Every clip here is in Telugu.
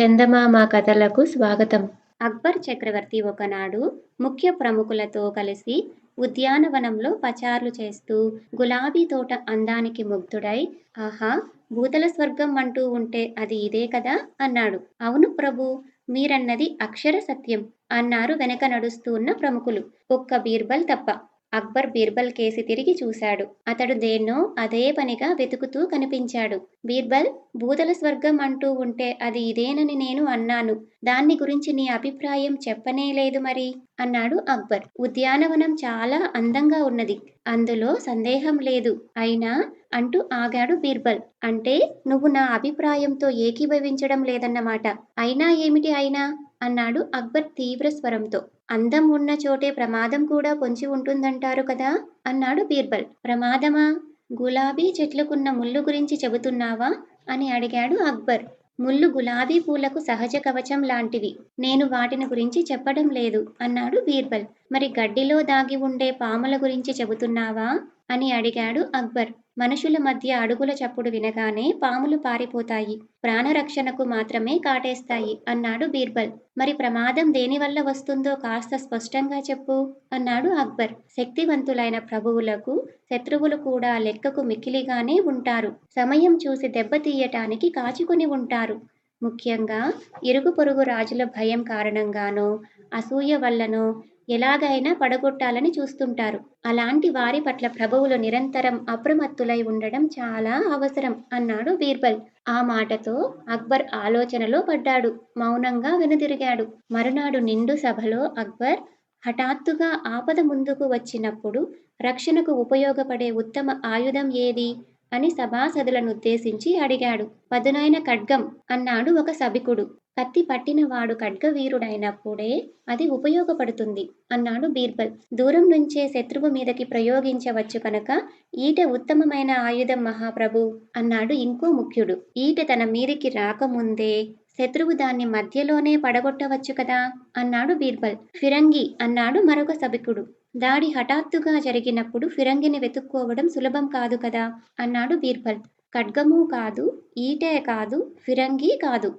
చందమామ కథలకు స్వాగతం. అక్బర్ చక్రవర్తి ఒకనాడు ముఖ్య ప్రముఖులతో కలిసి ఉద్యానవనంలో పచార్లు చేస్తూ గులాబీ తోట అందానికి ముగ్ధుడై ఆహా భూతల స్వర్గం అంటూ ఉంటే అది ఇదే కదా? అన్నాడు. అవును ప్రభు మీరన్నది అక్షర సత్యం అన్నారు వెనక నడుస్తూ ఉన్న ప్రముఖులు. ఒక్క బీర్బల్ తప్ప అక్బర్ బీర్బల్ కేసి తిరిగి చూశాడు. అతడు దేన్నో అదే పనిగా వెతుకుతూ కనిపించాడు. బీర్బల్ భూతల స్వర్గం అంటూ ఉంటే అది ఇదేనని నేను అన్నాను. దాన్ని గురించి నీ అభిప్రాయం చెప్పనే లేదు మరి అన్నాడు అక్బర్. ఉద్యానవనం చాలా అందంగా ఉన్నది. అందులో సందేహం లేదు. అయినా అంటూ ఆగాడు బీర్బల్. అంటే నువ్వు నా అభిప్రాయంతో ఏకీభవించడం లేదన్నమాట. అయినా ఏమిటి అయినా? అన్నాడు అక్బర్ తీవ్ర స్వరంతో. అందం ఉన్న చోటే ప్రమాదం కూడా పొంచి ఉంటుందంటారు కదా? అన్నాడు బీర్బల్. ప్రమాదమా? గులాబీ చెట్లకున్న ముళ్ళు గురించి చెబుతున్నావా? అని అడిగాడు అక్బర్. ముళ్ళు గులాబీ పూలకు సహజ కవచం లాంటివి. నేను వాటిని గురించి చెప్పడం లేదు అన్నాడు బీర్బల్. మరి గడ్డిలో దాగి ఉండే పాముల గురించి చెబుతున్నావా? అని అడిగాడు అక్బర్. మనుషుల మధ్య అడుగుల చప్పుడు వినగానే పాములు పారిపోతాయి. ప్రాణరక్షణకు మాత్రమే కాటేస్తాయి అన్నాడు బీర్బల్. మరి ప్రమాదం దేనివల్ల వస్తుందో కాస్త స్పష్టంగా చెప్పు అన్నాడు అక్బర్. శక్తివంతులైన ప్రభువులకు శత్రువులు కూడా లెక్కకు మిక్కిలిగానే ఉంటారు. సమయం చూసి దెబ్బతీయటానికి కాచుకుని ఉంటారు. ముఖ్యంగా ఇరుగు పొరుగు రాజుల భయం కారణంగానో అసూయ వల్లనో ఎలాగైనా పడగొట్టాలని చూస్తుంటారు. అలాంటి వారి పట్ల ప్రభువులు నిరంతరం అప్రమత్తులై ఉండడం చాలా అవసరం అన్నాడు బీర్బల్. ఆ మాటతో అక్బర్ ఆలోచనలో పడ్డాడు. మౌనంగా వెనుదిరిగాడు. మరునాడు నిండు సభలో అక్బర్ హఠాత్తుగా ఆపద ముందుకు వచ్చినప్పుడు రక్షణకు ఉపయోగపడే ఉత్తమ ఆయుధం ఏది? అని సభాసదులను ఉద్దేశించి అడిగాడు. పదునైన ఖడ్గం అన్నాడు ఒక సభికుడు. కత్తి పట్టినవాడు ఖడ్గవీరుడైనప్పుడే అది ఉపయోగపడుతుంది అన్నాడు బీర్బల్. దూరం నుంచే శత్రువు మీదకి ప్రయోగించవచ్చు కనుక ఈట ఉత్తమమైన ఆయుధం మహాప్రభు అన్నాడు ఇంకో ముఖ్యుడు. ఈట తన మీదికి రాకముందే శత్రువు దాన్ని మధ్యలోనే పడగొట్టవచ్చు కదా అన్నాడు బీర్బల్. ఫిరంగి అన్నాడు మరొక సభికుడు. దాడి హఠాత్తుగా జరిగినప్పుడు ఫిరంగిని వెతుక్కోవడం సులభం కాదు కదా అన్నాడు బీర్బల్. ఖడ్గము కాదు ఈటే కాదు ఫిరంగి కాదు.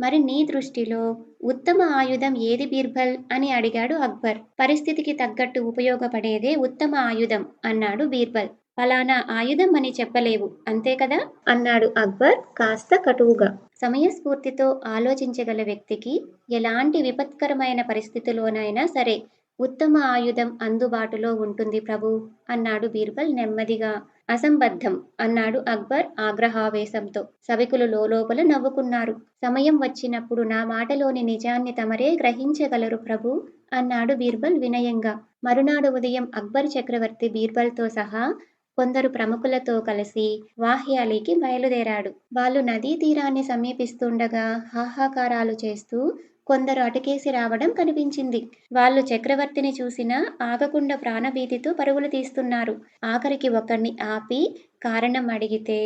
మరి నీ దృష్టిలో ఉత్తమ ఆయుధం ఏది బీర్బల్? అని అడిగాడు అక్బర్. పరిస్థితికి తగ్గట్టు ఉపయోగపడేదే ఉత్తమ ఆయుధం అన్నాడు బీర్బల్. ఫలానా ఆయుధం అని చెప్పలేవు అంతే కదా? అన్నాడు అక్బర్ కాస్త కటువుగా. సమయస్ఫూర్తితో ఆలోచించగల వ్యక్తికి ఎలాంటి విపత్కరమైన పరిస్థితిలోనైనా సరే ఉత్తమ ఆయుధం అందుబాటులో ఉంటుంది ప్రభు అన్నాడు బీర్బల్ నెమ్మదిగా. అసంబద్ధం అన్నాడు అక్బర్ ఆగ్రహావేశంతో. సభికులు లోపల నవ్వుకున్నారు. సమయం వచ్చినప్పుడు నా మాటలోని నిజాన్ని తమరే గ్రహించగలరు ప్రభు అన్నాడు బీర్బల్ వినయంగా. మరునాడు ఉదయం అక్బర్ చక్రవర్తి బీర్బల్తో సహా కొందరు ప్రముఖులతో కలిసి వాహ్యాలికి బయలుదేరాడు. వాళ్ళు నదీ తీరాన్ని సమీపిస్తుండగా హాహాకారాలు చేస్తూ కొందరు అటుకేసి రావడం కనిపించింది. వాళ్ళు చక్రవర్తిని చూసినా ఆగకుండా ప్రాణభీతితో పరుగులు తీస్తున్నారు. ఆఖరికి ఒకరిని ఆపి కారణం అడిగితే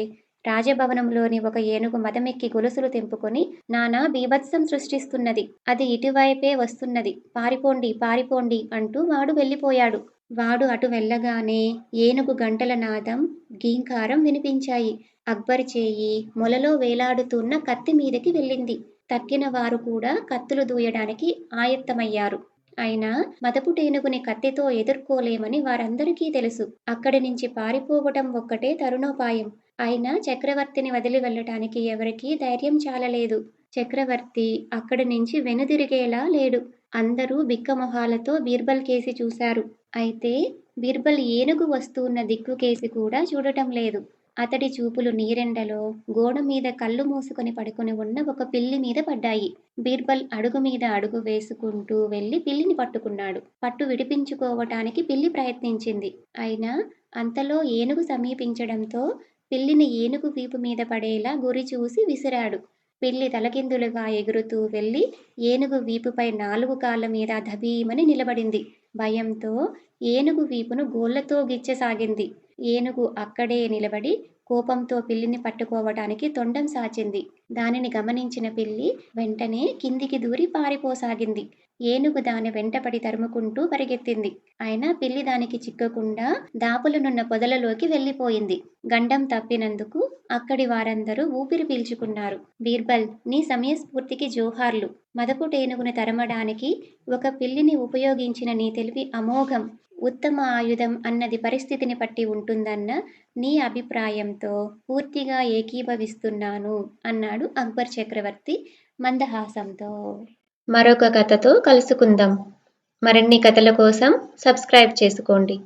రాజభవనంలోని ఒక ఏనుగు మదమెక్కి గొలుసులు తెంపుకొని నానా బీభత్సం సృష్టిస్తున్నది. అది ఇటువైపే వస్తున్నది. పారిపోండి పారిపోండి అంటూ వాడు వెళ్ళిపోయాడు. వాడు అటు వెళ్ళగానే ఏనుగు గంటల నాదం గీంకారం వినిపించాయి. అక్బర్ చేయి మొలలో వేలాడుతున్న కత్తి మీదకి వెళ్ళింది. తక్కిన వారు కూడా కత్తులు దూయడానికి ఆయత్తమయ్యారు. అయినా మదపుటేనుగుని కత్తితో ఎదుర్కోలేమని వారందరికీ తెలుసు. అక్కడి నుంచి పారిపోవటం ఒక్కటే తరుణోపాయం. అయినా చక్రవర్తిని వదిలి వెళ్ళటానికి ఎవరికీ ధైర్యం చాలలేదు. చక్రవర్తి అక్కడి నుంచి వెనుదిరిగేలా లేడు. అందరూ బిక్కమొహాలతో బీర్బల్ కేసి చూశారు. అయితే బీర్బల్ ఏనుగు వస్తున్న దిక్కు కేసి కూడా చూడటం లేదు. అతడి చూపులు నీరెండలో గోడ మీద కళ్ళు మూసుకొని పడుకొని ఉన్న ఒక పిల్లి మీద పడ్డాయి. బీర్బల్ అడుగు మీద అడుగు వేసుకుంటూ వెళ్ళి పిల్లిని పట్టుకున్నాడు. పట్టు విడిపించుకోవటానికి పిల్లి ప్రయత్నించింది. అయినా అంతలో ఏనుగు సమీపించడంతో పిల్లిని ఏనుగు వీపు మీద పడేలా గురి చూసి విసిరాడు. పిల్లి తలకిందులుగా ఎగురుతూ వెళ్ళి ఏనుగు వీపుపై నాలుగు కాళ్ళ మీద ధబీమని నిలబడింది. భయంతో ఏనుగు వీపును గోళ్ళతో గిచ్చసాగింది. ఏనుగు అక్కడే నిలబడి కోపంతో పిల్లిని పట్టుకోవటానికి తొండం సాచింది. దానిని గమనించిన పిల్లి వెంటనే కిందికి దూరి పారిపోసాగింది. ఏనుగు దాని వెంటపడి తరుముకుంటూ పరిగెత్తింది. అయినా పిల్లి దానికి చిక్కకుండా దాపులనున్న పొదలలోకి వెళ్ళిపోయింది. గండం తప్పినందుకు అక్కడి వారందరూ ఊపిరి పీల్చుకున్నారు. బీర్బల్ నీ సమయస్ఫూర్తికి జోహార్లు. మదపుటేనుగును తరమడానికి ఒక పిల్లిని ఉపయోగించిన నీ తెలివి అమోఘం ఉత్తమ ఆయుధం అన్నది పరిస్థితిని పట్టి ఉంటుందన్న నీ అభిప్రాయంతో పూర్తిగా ఏకీభవిస్తున్నాను అన్నాడు అన్నాడు అక్బర్ చక్రవర్తి మందహాసంతో. మరొక కథతో కలుసుకుందాం. మరిన్ని కథల కోసం సబ్స్క్రైబ్ చేసుకోండి.